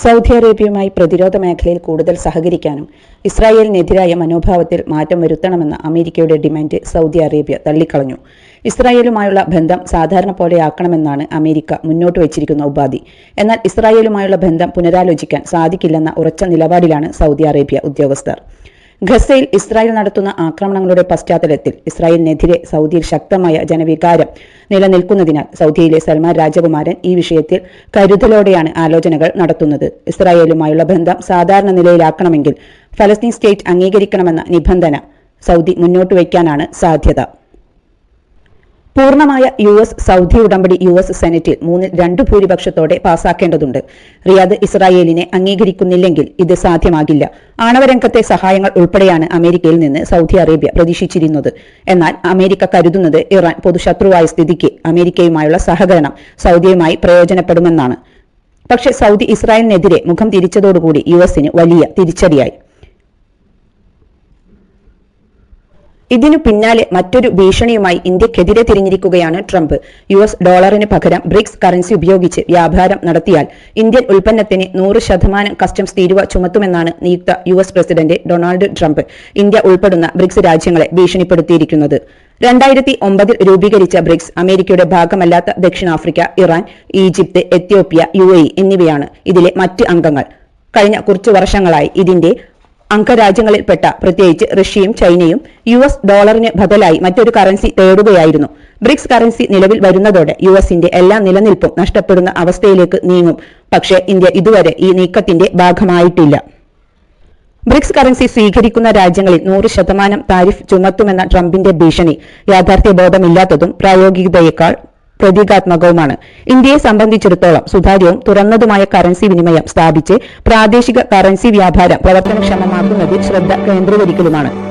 Saudi അറേബ്യയുമായി പ്രതിരോധ മേഖലയിൽ കൂടുതൽ സഹകരിക്കാനും ഇസ്രായേലിനെതിരായ മനോഭാവത്തിൽ മാറ്റം വരുത്തണമെന്ന അമേരിക്കയുടെ ഡിമാൻഡ് സൗദി അറേബ്യ തള്ളിക്കളഞ്ഞു. ഇസ്രായേലുമായുള്ള ബന്ധം സാധാരണ പോലെയാക്കണമെന്നാണ് അമേരിക്ക മുന്നോട്ട് വച്ചിരിക്കുന്ന ഉപാധി. എന്നാൽ ഇസ്രായേലുമായുള്ള ബന്ധം പുനരാലോചിക്കാൻ സാധിക്കില്ലെന്ന ഉറച്ച നിലപാടിലാണ് സൗദി അറേബ്യ ഉദ്യോഗസ്ഥർ. ഖസയിൽ ഇസ്രായേൽ നടത്തുന്ന ആക്രമണങ്ങളുടെ പശ്ചാത്തലത്തിൽ ഇസ്രായേലിനെതിരെ സൗദിയിൽ ശക്തമായ ജനവികാരം നിലനിൽക്കുന്നതിനാൽ സൗദിയിലെ സൽമാൻ രാജകുമാരൻ ഈ വിഷയത്തിൽ കരുതലോടെയാണ് ആലോചനകൾ നടത്തുന്നത്. ഇസ്രായേലുമായുള്ള ബന്ധം സാധാരണ നിലയിലാക്കണമെങ്കിൽ ഫലസ്തീൻ സ്റ്റേറ്റ് അംഗീകരിക്കണമെന്ന നിബന്ധന സൗദി മുന്നോട്ട് വയ്ക്കാനാണ് സാധ്യത. പൂർണമായ യു എസ് സൗദി ഉടമ്പടി യു എസ് സെനറ്റിൽ മൂന്നിൽ രണ്ട് ഭൂരിപക്ഷത്തോടെ പാസാക്കേണ്ടതുണ്ട്. റിയാദ് ഇസ്രായേലിനെ അംഗീകരിക്കുന്നില്ലെങ്കിൽ ഇത് സാധ്യമാകില്ല. ആണവരംഗത്തെ സഹായങ്ങൾ ഉൾപ്പെടെയാണ് അമേരിക്കയിൽ നിന്ന് സൗദി അറേബ്യ പ്രതീക്ഷിച്ചിരുന്നത്. എന്നാൽ അമേരിക്ക കരുതുന്നത് ഇറാൻ പൊതുശത്രുവായ സ്ഥിതിക്ക് അമേരിക്കയുമായുള്ള സഹകരണം സൗദിയുമായി പ്രയോജനപ്പെടുമെന്നാണ്. പക്ഷേ സൗദി ഇസ്രായേലിനെതിരെ മുഖം തിരിച്ചതോടുകൂടി യു എസിന് വലിയ തിരിച്ചടിയായി. ഇതിനു പിന്നാലെ മറ്റൊരു ഭീഷണിയുമായി ഇന്ത്യക്കെതിരെ തിരിഞ്ഞിരിക്കുകയാണ് ട്രംപ്. യു എസ് ഡോളറിന് പകരം ബ്രിക്സ് കറൻസി ഉപയോഗിച്ച് വ്യാപാരം നടത്തിയാൽ ഇന്ത്യൻ ഉൽപ്പന്നത്തിന് നൂറ് ശതമാനം കസ്റ്റംസ് തീരുവ ചുമത്തുമെന്നാണ് നിയുക്ത U S president Donald Trump India ഉൾപ്പെടുന്ന ബ്രിക്സ് രാജ്യങ്ങളെ ഭീഷണിപ്പെടുത്തിയിരിക്കുന്നത്. രണ്ടായിരത്തി ഒമ്പതിൽ രൂപീകരിച്ച ബ്രിക്സ് അമേരിക്കയുടെ ഭാഗമല്ലാത്ത ദക്ഷിണാഫ്രിക്ക ഇറാൻ ഈജിപ്ത് എത്യോപ്യ യു എന്നിവയാണ് ഇതിലെ മറ്റ് അംഗങ്ങൾ. കഴിഞ്ഞ കുറച്ചു വർഷങ്ങളായി ഇതിന്റെ അംഗരാജ്യങ്ങളിൽപ്പെട്ട പ്രത്യേകിച്ച് റഷ്യയും ചൈനയും യു എസ് ഡോളറിന് ബദലായി മറ്റൊരു കറൻസി തേടുകയായിരുന്നു. ബ്രിക്സ് കറൻസി നിലവിൽ വരുന്നതോടെ യു എസിന്റെ എല്ലാ നിലനിൽപ്പും നഷ്ടപ്പെടുന്ന അവസ്ഥയിലേക്ക് നീങ്ങും. പക്ഷേ ഇന്ത്യ ഇതുവരെ ഈ നീക്കത്തിന്റെ ഭാഗമായിട്ടില്ല. ബ്രിക്സ് കറൻസി സ്വീകരിക്കുന്ന രാജ്യങ്ങളിൽ നൂറ് ശതമാനം താരിഫ് ചുമത്തുമെന്ന ട്രംപിന്റെ ഭീഷണി യാഥാർത്ഥ്യബോധമില്ലാത്തതും പ്രായോഗികതയേക്കാൾ പ്രതീകാത്മകവുമാണ്. ഇന്ത്യയെ സംബന്ധിച്ചിടത്തോളം സുതാര്യവും തുറന്നതുമായ കറൻസി വിനിമയം സ്ഥാപിച്ച് പ്രാദേശിക കറൻസി വ്യാപാരം പ്രവർത്തനക്ഷമമാക്കുന്നതിൽ ശ്രദ്ധ കേന്ദ്രീകരിക്കലുമാണ്.